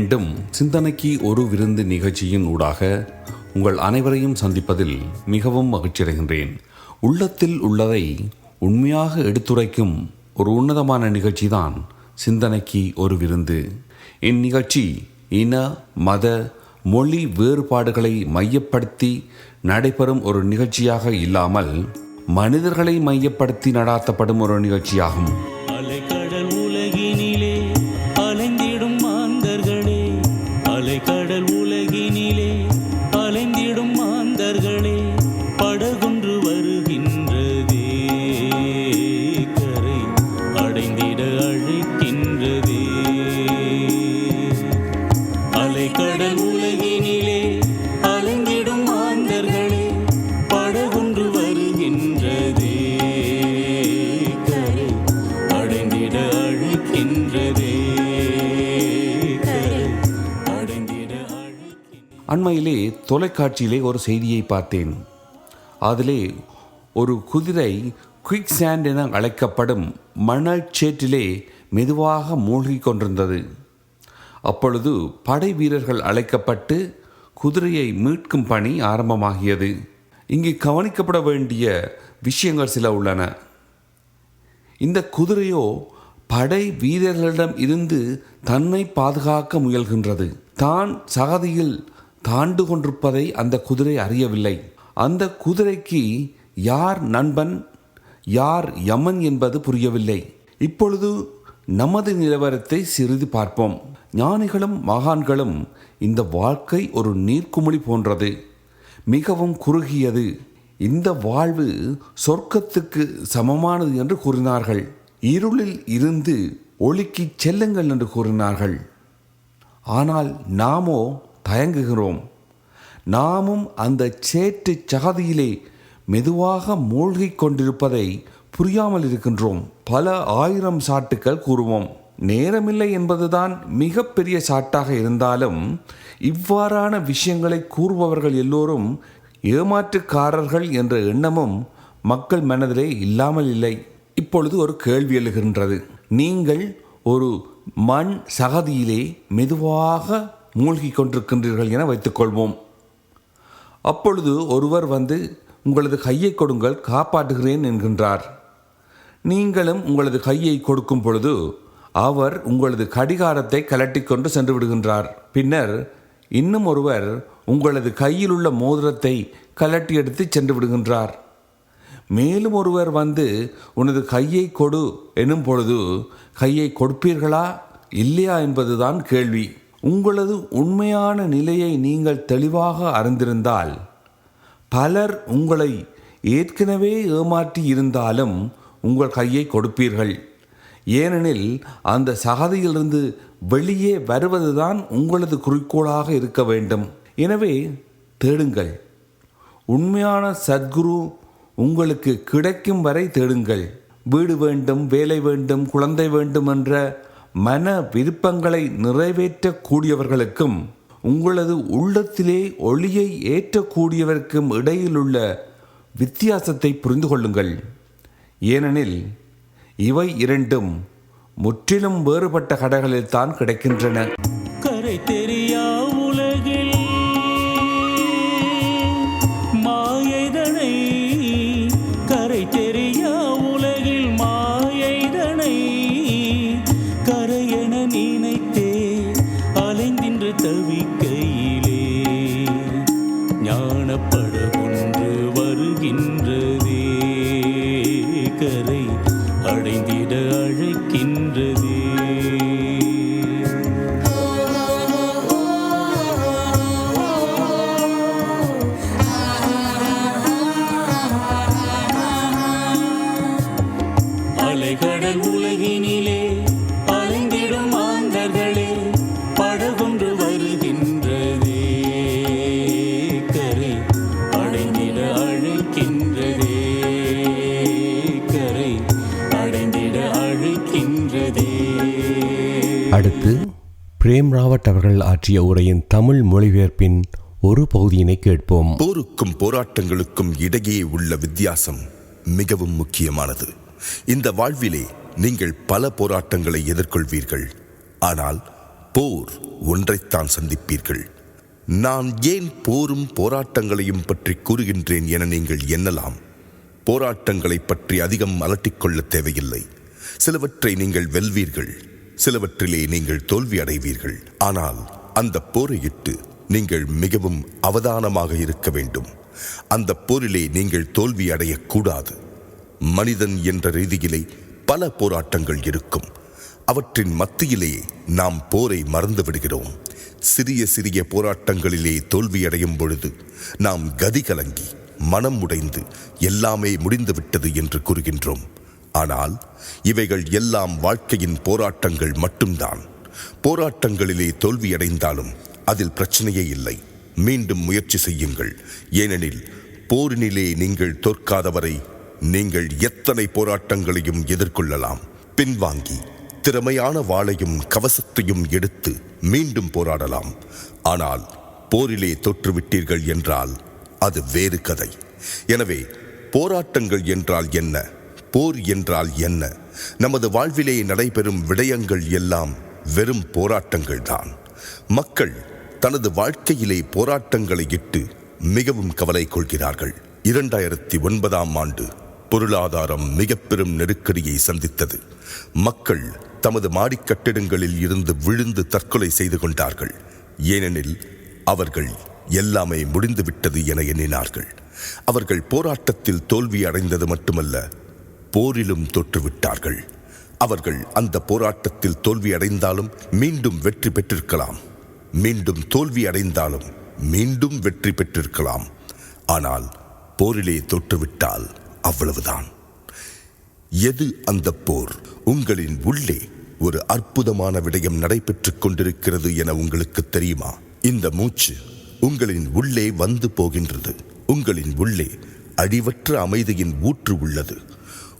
மீண்டும் சிந்தனைக்கு ஒரு விருந்து நிகழ்ச்சியின் ஊடாக உங்கள் அனைவரையும் சந்திப்பதில் மிகவும் மகிழ்ச்சியடைகின்றேன். உள்ளத்தில் உள்ளதை உண்மையாக எடுத்துரைக்கும் ஒரு உன்னதமான நிகழ்ச்சி தான் சிந்தனைக்கு ஒரு விருந்து. இந்நிகழ்ச்சி இன மத மொழி வேறுபாடுகளை மையப்படுத்தி நடைபெறும் ஒரு நிகழ்ச்சியாக இல்லாமல் மனிதர்களை மையப்படுத்தி நடாத்தப்படும் ஒரு நிகழ்ச்சியாகும். அண்மையிலே தொலைக்காட்சியிலே ஒரு செய்தியை பார்த்தேன். அதிலே ஒரு குதிரை குயிக் சாண்ட் என அழைக்கப்படும் மணல் சேற்றிலே மெதுவாக மூழ்கிக் கொண்டிருந்தது. அப்பொழுது படை வீரர்கள் அழைக்கப்பட்டு குதிரையை மீட்கும் பணி ஆரம்பமாகியது. இங்கு கவனிக்கப்பட வேண்டிய விஷயங்கள் சில உள்ளன. இந்த குதிரையோ படை வீரர்களிடம் இருந்து தன்னை பாதுகாக்க முயல்கின்றது. தான் சகதியில் தாண்டு கொண்டிருப்பதை அந்த குதிரை அறியவில்லை. அந்த குதிரைக்கு யார் நண்பன் யார் யமன் என்பது புரியவில்லை. இப்பொழுது நமது நிலவரத்தை சிறிது பார்ப்போம். ஞானிகளும் மகான்களும் இந்த வாழ்க்கை ஒரு நீர்க்குமிழி போன்றது. மிகவும் குறுகியது. இந்த வாழ்வு சொர்க்கத்துக்கு சமமானது என்று கூறினார்கள். இருளில் இருந்து ஒளிக்கு செல்லுங்கள் என்று கூறினார்கள். ஆனால் நாமோ தயங்குகிறோம். நாமும் அந்த சேற்று சகதியிலே மெதுவாக மூழ்கிக் கொண்டிருப்பதை புரியாமல் இருக்கின்றோம். பல ஆயிரம் சாட்டுக்கள் கூறுவோம். நேரமில்லை என்பதுதான் மிகப்பெரிய சாட்டாக இருந்தாலும் இவ்வாறான விஷயங்களை கூறுபவர்கள் எல்லோரும் ஏமாற்றுக்காரர்கள் என்ற எண்ணமும் மக்கள் மனதிலே இல்லாமல் இல்லை. இப்பொழுது ஒரு கேள்வி எழுகின்றது. நீங்கள் ஒரு மண் சகதியிலே மெதுவாக மூழ்கிக் கொண்டிருக்கின்றீர்கள் என வைத்துக்கொள்வோம். அப்பொழுது ஒருவர் வந்து உங்களது கையை கொடுங்கள் காப்பாற்றுகிறேன் என்கின்றார். நீங்களும் உங்களது கையை கொடுக்கும் பொழுது அவர் உங்களது கடிகாரத்தை கலட்டி கொண்டு சென்று விடுகின்றார். பின்னர் இன்னும் ஒருவர் உங்களது கையில் உள்ள மோதிரத்தை கலட்டி எடுத்து சென்று விடுகின்றார். மேலும் ஒருவர் வந்து உனது கையை கொடு எனும் பொழுது கையை கொடுப்பீர்களா இல்லையா என்பதுதான் கேள்வி. உங்களது உண்மையான நிலையை நீங்கள் தெளிவாக அறிந்திருந்தால் பலர் உங்களை ஏற்கனவே ஏமாற்றி இருந்தாலும் உங்கள் கையை கொடுப்பீர்கள். ஏனெனில் அந்த சகதியிலிருந்து வெளியே வருவதுதான் உங்களது குறிக்கோளாக இருக்க வேண்டும். எனவே தேடுங்கள். உண்மையான சத்குரு உங்களுக்கு கிடைக்கும் வரை தேடுங்கள். வீடு வேண்டும் வேலை வேண்டும் குழந்தை வேண்டும் என்ற மன விருப்பங்களை நிறைவேற்றக்கூடியவர்களுக்கும் உங்களது உள்ளத்திலே ஒளியை ஏற்றக்கூடியவருக்கும் இடையிலுள்ள வித்தியாசத்தை புரிந்து கொள்ளுங்கள். ஏனெனில் இவை இரண்டும் முற்றிலும் வேறுபட்ட கடைகளில் தான் கிடைக்கின்றன. ஆற்றிய உரையின் தமிழ் மொழிபெயர்ப்பின் ஒரு பகுதியினை கேட்போம். போருக்கும் போராட்டங்களுக்கும் இடையே உள்ள வித்தியாசம் மிகவும் முக்கியமானது. இந்த வாழ்விலே நீங்கள் பல போராட்டங்களை எதிர்கொள்வீர்கள். ஆனால் போர் ஒன்றைத்தான் சந்திப்பீர்கள். நான் ஏன் போரும் போராட்டங்களையும் பற்றி கூறுகின்றேன் என நீங்கள் எண்ணலாம். போராட்டங்களை பற்றி அதிகம் அலட்டிக்கொள்ள தேவையில்லை. சிலவற்றை நீங்கள் வெல்வீர்கள். சிலவற்றிலே நீங்கள் தோல்வி அடைவீர்கள். ஆனால் அந்த போரையிட்டு நீங்கள் மிகவும் அவதானமாக இருக்க வேண்டும். அந்த போரிலே நீங்கள் தோல்வி அடையக்கூடாது. மனிதன் என்ற ரீதியிலே பல போராட்டங்கள் இருக்கும். அவற்றின் மத்தியிலே நாம் போரை மறந்து விடுகிறோம். சிறிய சிறிய போராட்டங்களிலே தோல்வியடையும் பொழுது நாம் கதி கலங்கி மனம் உடைந்து எல்லாமே முடிந்துவிட்டது என்று கூறுகின்றோம். ஆனால் இவைகள் எல்லாம் வாழ்க்கையின் போராட்டங்கள் மட்டும்தான். போராட்டங்களிலே தோல்வியடைந்தாலும் அதில் பிரச்சனையே இல்லை. மீண்டும் முயற்சி செய்யுங்கள். ஏனெனில் போரினிலே நீங்கள் தோற்காதவரை நீங்கள் எத்தனை போராட்டங்களையும் எதிர்கொள்ளலாம். பின்வாங்கி திறமையான வாளையும் கவசத்தையும் எடுத்து மீண்டும் போராடலாம். ஆனால் போரிலே தோற்றுவிட்டீர்கள் என்றால் அது வேறு கதை. எனவே போராட்டங்கள் என்றால் என்ன? போர் என்றால் என்ன? நமது வாழ்விலே நடைபெறும் விடயங்கள் எல்லாம் வெறும் போராட்டங்கள்தான். மக்கள் தனது வாழ்க்கையிலே போராட்டங்களை இட்டு மிகவும் கவலை கொள்கிறார்கள். இரண்டாயிரத்தி ஒன்பதாம் ஆண்டு பொருளாதாரம் மிக பெரும் நெருக்கடியை சந்தித்தது. மக்கள் தமது மாடிக் கட்டிடங்களில் இருந்து விழுந்து தற்கொலை செய்து கொண்டார்கள். ஏனெனில் அவர்கள் எல்லாமே முடிந்துவிட்டது என எண்ணினார்கள். அவர்கள் போராட்டத்தில் தோல்வி அடைந்தது மட்டுமல்ல போரிலும் தோற்றுவிட்டார்கள். அவர்கள் அந்த போராட்டத்தில் தோல்வியடைந்தாலும் மீண்டும் வெற்றி பெற்றிருக்கலாம். மீண்டும் தோல்வி அடைந்தாலும் மீண்டும் வெற்றி பெற்றிருக்கலாம். ஆனால் போரிலே தோற்றுவிட்டால் அவ்வளவுதான். எது அந்த போர்? உங்களின் உள்ளே ஒரு அற்புதமான விடயம் நடைபெற்றுக் கொண்டிருக்கிறது என உங்களுக்கு தெரியுமா? இந்த மூச்சு உங்களின் உள்ளே வந்து போகின்றது. உங்களின் உள்ளே அழிவற்ற அமைதியின் ஊற்று உள்ளது.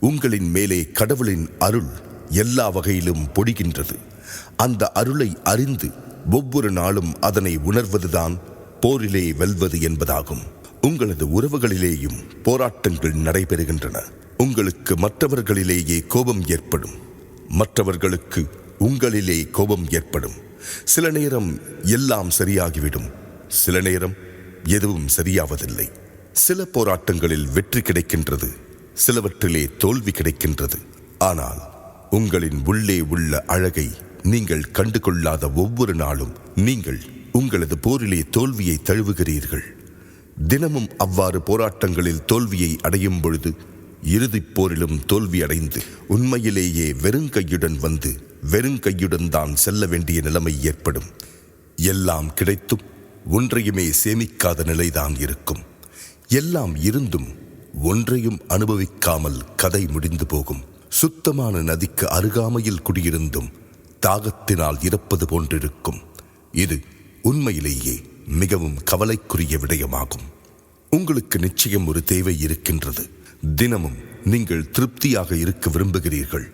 உங்களின் மேலே கடவுளின் அருள் எல்லா வகையிலும் பொடிகின்றது அந்த அருளை அறிந்து ஒவ்வொரு நாளும் அதனை உணர்வதுதான் போரிலே வெல்வது என்பதாகும். உங்களது உறவுகளிலேயும் போராட்டங்கள் நடைபெறுகின்றன. உங்களுக்கு மற்றவர்களிலேயே கோபம் ஏற்படும். மற்றவர்களுக்கு உங்களிலே கோபம் ஏற்படும். சில நேரம் எல்லாம் சரியாகிவிடும். சில நேரம் எதுவும் சரியாவதில்லை. சில போராட்டங்களில் வெற்றி கிடைக்கின்றது. சிலவற்றிலே தோல்வி கிடைக்கின்றது. ஆனால் உங்களின் உள்ளே உள்ள அழகை நீங்கள் கண்டு கொள்ளாத ஒவ்வொரு நாளும் நீங்கள் உங்களது போரிலே தோல்வியை தழுவுகிறீர்கள். தினமும் அவ்வாறு போராட்டங்களில் தோல்வியை அடையும் பொழுது இறுதிப் போரிலும் தோல்வி அடைந்து உண்மையிலேயே வெறுங்கையுடன் வந்து வெறுங்கையுடன் தான் செல்ல வேண்டிய நிலைமை ஏற்படும். எல்லாம் கிடைத்தும் ஒன்றையுமே சேமிக்காத நிலைதான் இருக்கும். எல்லாம் இருந்தும் ஒன்றையும் அனுபவிக்காமல் கதை முடிந்து போகும். சுத்தமான நதிக்கு அருகாமையில் குடியிருந்தும் தாகத்தினால் இறப்பது போன்றிருக்கும். இது உண்மையிலேயே மிகவும் கவலைக்குரிய விடயமாகும். உங்களுக்கு நிச்சயம் ஒரு தேவை இருக்கின்றது. தினமும் நீங்கள் திருப்தியாக இருக்க விரும்புகிறீர்கள்.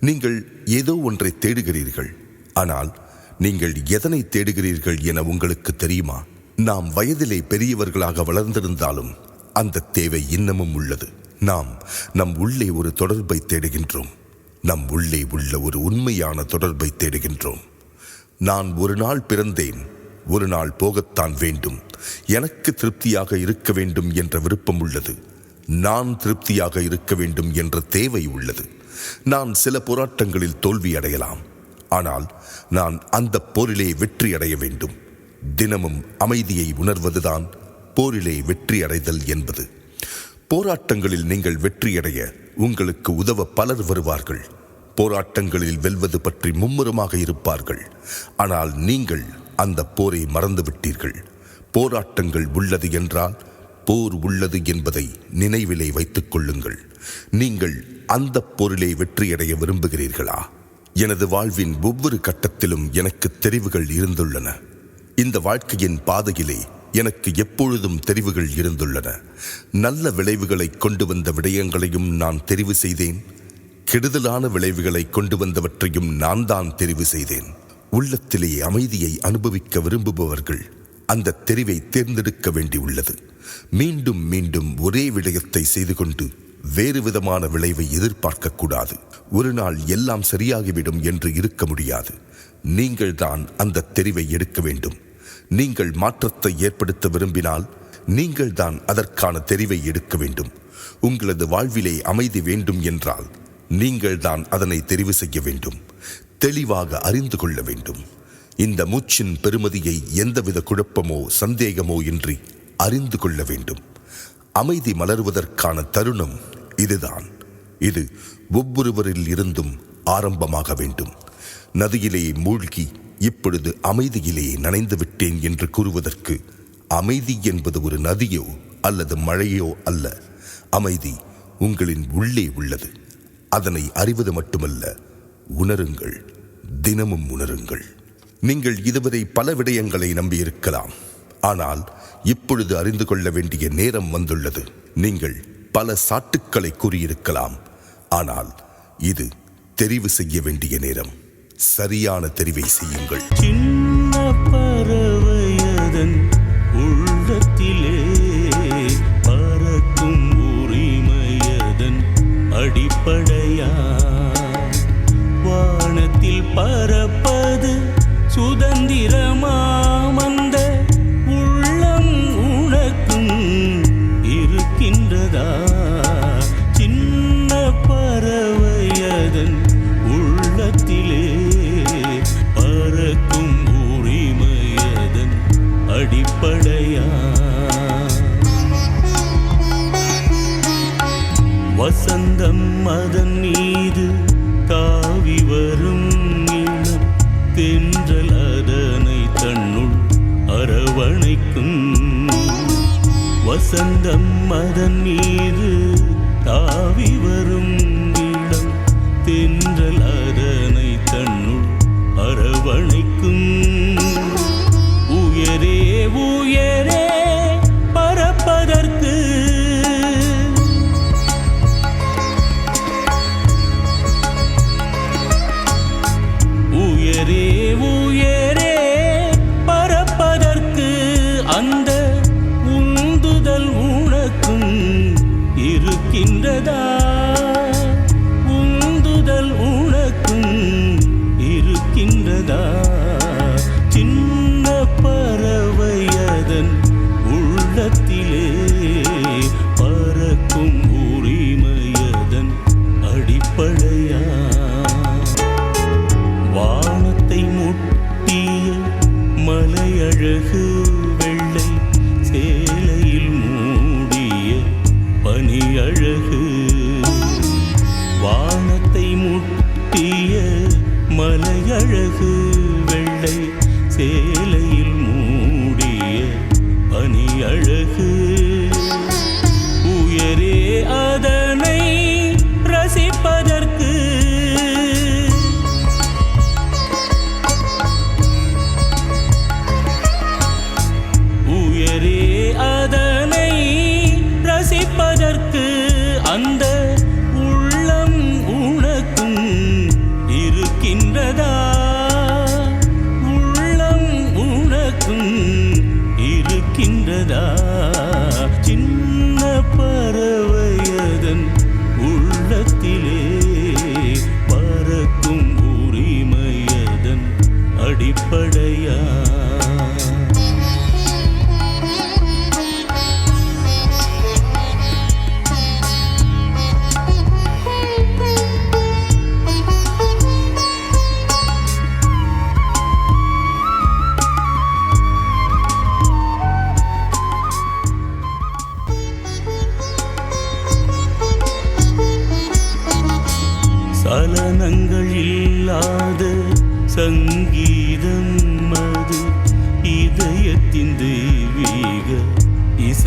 நீங்கள் ஏதோ ஒன்றை தேடுகிறீர்கள். ஆனால் நீங்கள் எதனை தேடுகிறீர்கள் என உங்களுக்கு தெரியுமா? நாம் வயதிலே பெரியவர்களாக வளர்ந்திருந்தாலும் அந்த தேவை இன்னமும் உள்ளது. நாம் நம் உள்ளே ஒரு தொடர்பை தேடுகின்றோம். நம் உள்ளே உள்ள ஒரு உண்மையான தொடர்பை தேடுகின்றோம். நான் ஒரு நாள் பிறந்தேன் ஒரு நாள் போகத்தான் வேண்டும். எனக்கு திருப்தியாக இருக்க வேண்டும் என்ற விருப்பம் உள்ளது. நான் திருப்தியாக இருக்க வேண்டும் என்ற தேவை உள்ளது. நான் சில போராட்டங்களில் தோல்வி அடையலாம். ஆனால் நான் அந்த போரிலே வெற்றி அடைய வேண்டும். தினமும் அமைதியை உணர்வதுதான் போரிலே வெற்றி அடைதல் என்பது. போராட்டங்களில் நீங்கள் வெற்றியடைய உங்களுக்கு உதவ பலர் வருவார்கள். போராட்டங்களில் வெல்வது பற்றி மும்முரமாக இருப்பார்கள். ஆனால் நீங்கள் அந்த போரை மறந்துவிட்டீர்கள். போராட்டங்கள் உள்ளது என்றால் போர் உள்ளது என்பதை நினைவிலே வைத்துக் கொள்ளுங்கள். நீங்கள் அந்த போரிலே வெற்றியடைய விரும்புகிறீர்களா? எனது வாழ்வின் ஒவ்வொரு கட்டத்திலும் எனக்கு தெரிவுகள் இருந்துள்ளன. இந்த வாழ்க்கையின் பாதையிலே எனக்கு எப்பொழுதும் தெரிவுகள் இருந்துள்ளன. நல்ல விளைவுகளை கொண்டு வந்த விடயங்களையும் நான் தெரிவு செய்தேன். கெடுதலான விளைவுகளை கொண்டு வந்தவற்றையும் நான் தான் தெரிவு செய்தேன். உள்ளத்திலே அமைதியை அனுபவிக்க விரும்புபவர்கள் அந்த தெரிவை தேர்ந்தெடுக்க வேண்டியுள்ளது மீண்டும் மீண்டும் ஒரே விடயத்தை செய்து கொண்டு வேறு விதமான விளைவை எதிர்பார்க்க கூடாது. ஒரு நாள் எல்லாம் சரியாகிவிடும் என்று இருக்க முடியாது. நீங்கள்தான் அந்த தெரிவை எடுக்க வேண்டும். நீங்கள் மாற்றத்தை ஏற்படுத்த விரும்பினால் நீங்கள் தான் அதற்கான தெரிவை எடுக்க வேண்டும். உங்களது வாழ்விலே அமைதி வேண்டும் என்றால் நீங்கள் தான் அதனை தெரிவு செய்ய வேண்டும். தெளிவாக அறிந்து கொள்ள வேண்டும். இந்த மூச்சின் பெருமதியை எந்தவித குழப்பமோ சந்தேகமோ இன்றி அறிந்து கொள்ள வேண்டும். அமைதி மலர்வதற்கான தருணம் இதுதான். இது ஒவ்வொருவரில் இருந்தும் ஆரம்பமாக வேண்டும். நதியிலே மூழ்கி இப்பொழுது அமைதியிலே நனைந்து விட்டேன் என்று கூறுவதற்கு அமைதி என்பது ஒரு நதியோ அல்லது மழையோ அல்ல. அமைதி உங்களின் உள்ளே உள்ளது. அதனை அறிவது மட்டுமல்ல உணருங்கள் தினமும் உணருங்கள். நீங்கள் இதுவரை பல விடயங்களை நம்பியிருக்கலாம். ஆனால் இப்பொழுது அறிந்து கொள்ள வேண்டிய நேரம் வந்துள்ளது. நீங்கள் பல சாட்டுக்களை கூறியிருக்கலாம். ஆனால் இது தெரிவு செய்ய வேண்டிய நேரம். சரியான தெரிவை செய்யுங்கள். சின்ன பறவையதன் உள்ளத்திலே பறக்கும் உரிமையதன் அடிப்படையா? வானத்தில் பரப்ப வசந்தம் மதன் மீது தாவி வரும் இடம். தென்றல் அதனை தன்னுள் அரவணைக்கும். உயரே உயர்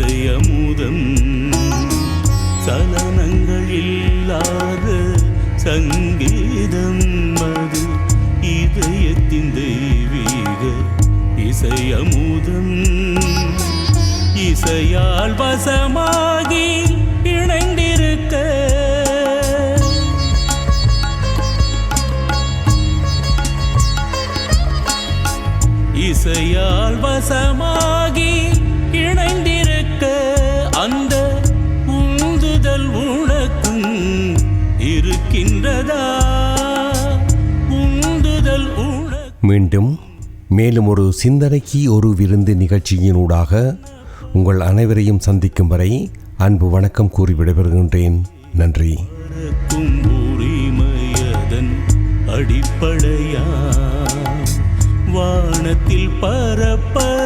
இசை அமுதம் சலனங்கள் இல்லாத சங்கீதம் அது இதயத்தின் தெய்வீக இசை அமுதம் இசையால் வசமாகி இணைந்திருக்க. இசையால் வசமாகி மேலும் ஒரு சிந்தனைக்கு ஒரு விருந்து நிகழ்ச்சியினூடாக உங்கள் அனைவரையும் சந்திக்கும் வரை அன்பு வணக்கம் கூறி விடைபெறுகின்றேன். நன்றி. அடிப்படையா வானத்தில் பரப்ப